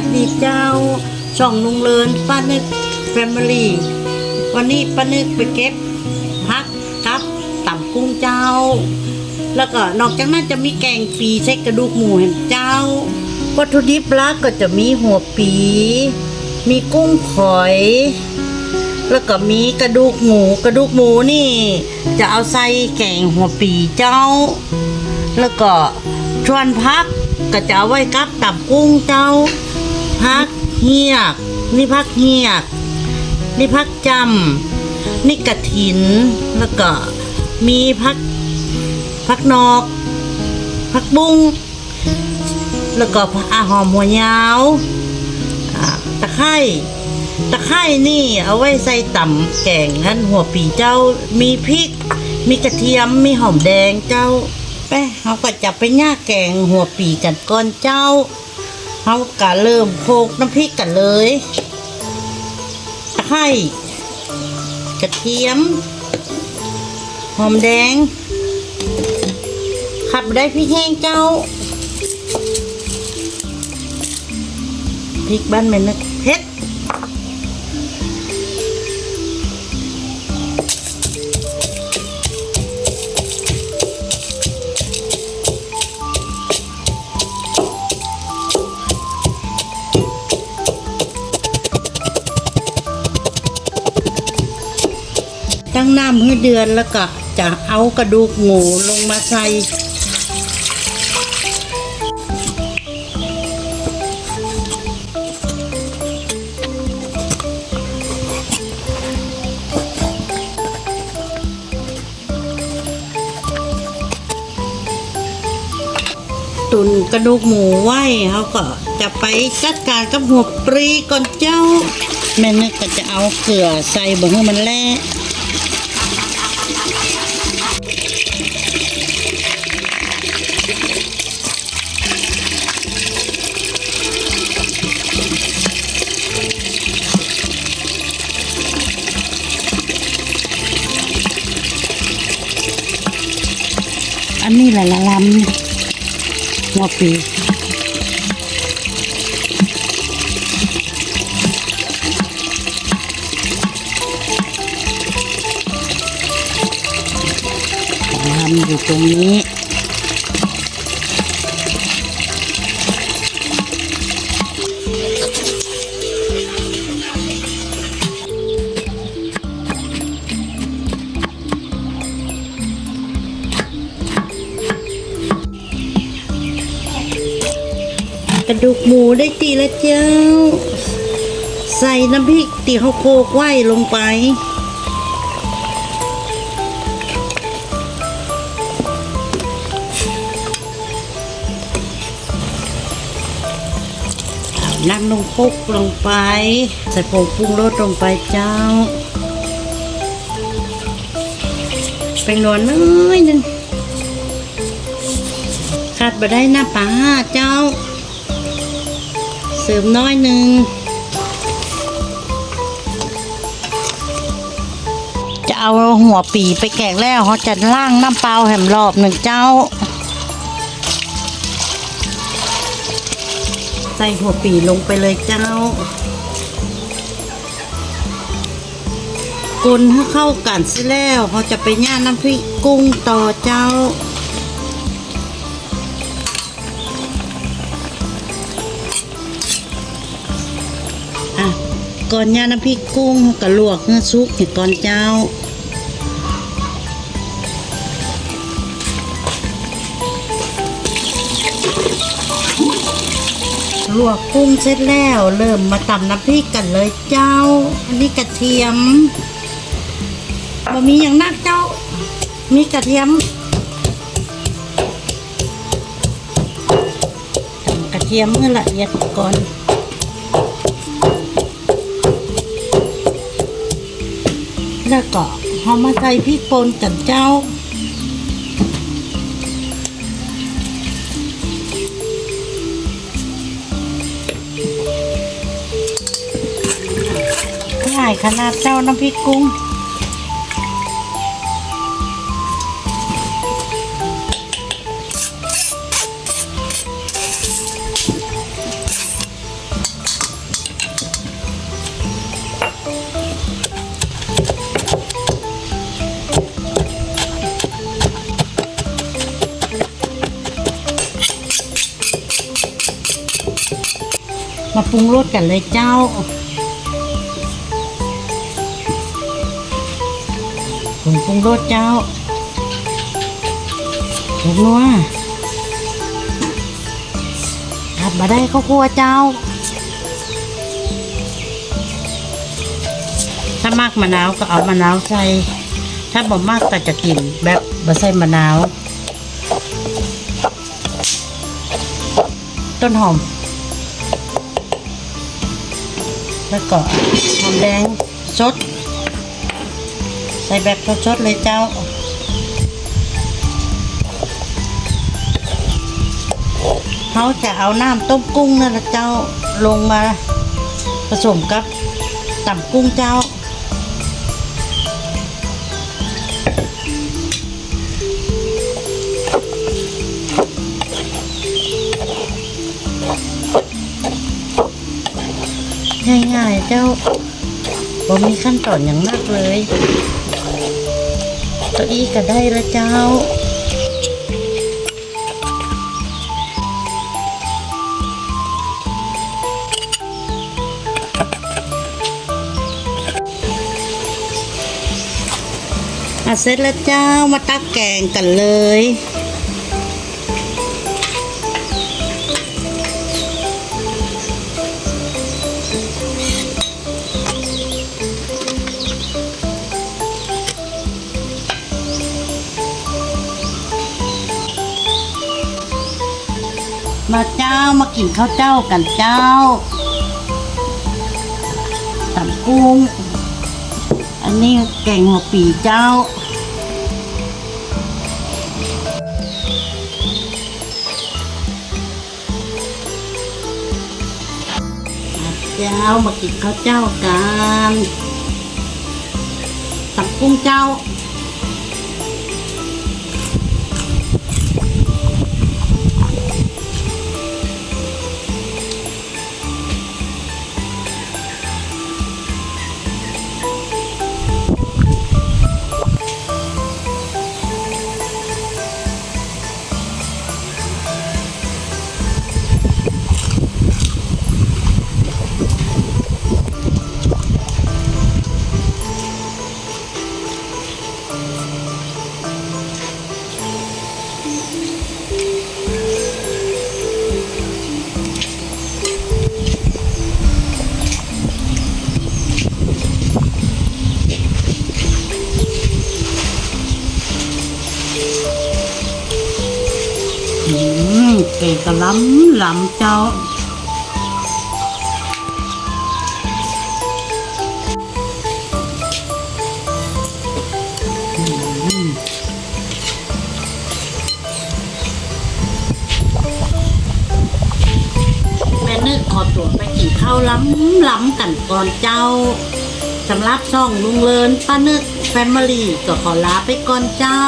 วัสดีเจ้า ช่องลุงเลินป้านึกแฟมิลี่วันนี้ป้านึกไปเก็บพักกับต่ำกุ้งเจ้า แล้วก็นอกจากนั้นจะมีแกงปีใช้กระดูกหมูแห่งเจ้า วัตถุดิบลักก็จะมีหัวปี มีกุ้งฝอย แล้วก็มีกระดูกหมูกระดูกหมูนี่ จะเอาใส่แกงหัวปีเจ้า แล้วก็ชวนพักก็จะเอาไว้กับตับกุ้งเจ้า พักเหียก นี่พักเหียก นี่พักจำนี่กระถิน แล้วก็มีพักพักนอกพักบุ้งแล้วก็ผักอาหอมหัวยาวตะไคร้ตะไคร้นี่เอาไว้ใส่ต่ำแกงนั้นหัวปีเจ้ามีพริก มีกระเทียมมีหอมแดงเจ้าไปเขาก็จะไปย่าแกงหัวปีกันก่อนเจ้า เขากะเริ่มโคกน้ำพริกกันเลยตะไคร้กระเทียม หอมแดง ขับได้พริกแห้งเจ้า พริกบ้านแม่นึกเผ็ด ตั้งน้ำให้เดือนแล้วก็จะเอากระดูกหมูลงมาใส่ตุนกระดูกหมูไว้เขาก็จะไปจัดการกับหัวปรีก่อนเจ้า แม่นึกก็จะเอาเกลือใส่บ่ให้มันแล่อันนี้แหละละลำหั หมูได้ตีแล้วเจ้า ใส่น้ำพริกตีเขาวโคกไว้ลงไปเอาน้ำลงคุกลงไป ใส่ผงปรุงรสลงไปเจ้า เป็นนวลน้อยหนึงขาดไปได้หน้าปลาเจ้า สริมน้อยหนึ่ง จะเอาหัวปีไปแกงแล้วเขาจะล่างน้ำเปล่าแหมรอบหนึ่งเจ้า ใส่หัวปีลงไปเลยเจ้ากุนให้เข้ากันสิแล้วเขาจะไปย่างน้ำพริกกุ้งต่อเจ้า ก่อนย่างน้ำพริกกุ้งเขาก็ลวกเนื้อซุปให้ก่อนเจ้าลวกกุ้งเสร็จแล้วเริ่มมาตำน้ำพริกกันเลยเจ้า อันนี้กระเทียมบะมีอย่างนักเจ้า มีกระเทียมตำกระเทียมเมื่อละเอียดก่อน แล้วก็เอามาใส่พริกป่นกันเจ้า ง่ายขนาดเจ้าน้ำพริกกุ้ง มาปรุงรสกันเลยเจ้าผงปรุงรสเจ้าผงนัวขับมาได้ข้าวคั่วเจ้าถ้ามากมะนาวก็เอามะนาวใส่ ถ้าบ่มากก็จะกินแบบบ่ใส่มะนาว ต้นหอม แล้วก็หอมแดงสด ใส่แบบสดๆเลยเจ้าเขาจะเอาน้ำต้มกุ้งนั่นแหละเจ้าลงมาผสมกับต่ำกุ้งเจ้า ง่ายๆ เจ้าบ่มีขั้นตอนอย่างมากเลยเก้าอี้ก็ได้ล้วเจ้าอะเสร็จแล้วเจ้ามาตักแกงกันเลย มาเจ้ามากินข้าวเจ้ากันเจ้าตำกุ้ง อันนี้แกงหัวปีเจ้ามาเจ้ามากินข้าวเจ้ากันตำกุ้งเจ้า เก่งกะล้ำล้ำเจ้า แม่นึกขอตัวไปกินข้าวล้ำล้ำกันก่อนเจ้าสำหรับช่องลุงเลินป้านึกแฟมิลี่ก็ขอลาไปก่อนเจ้า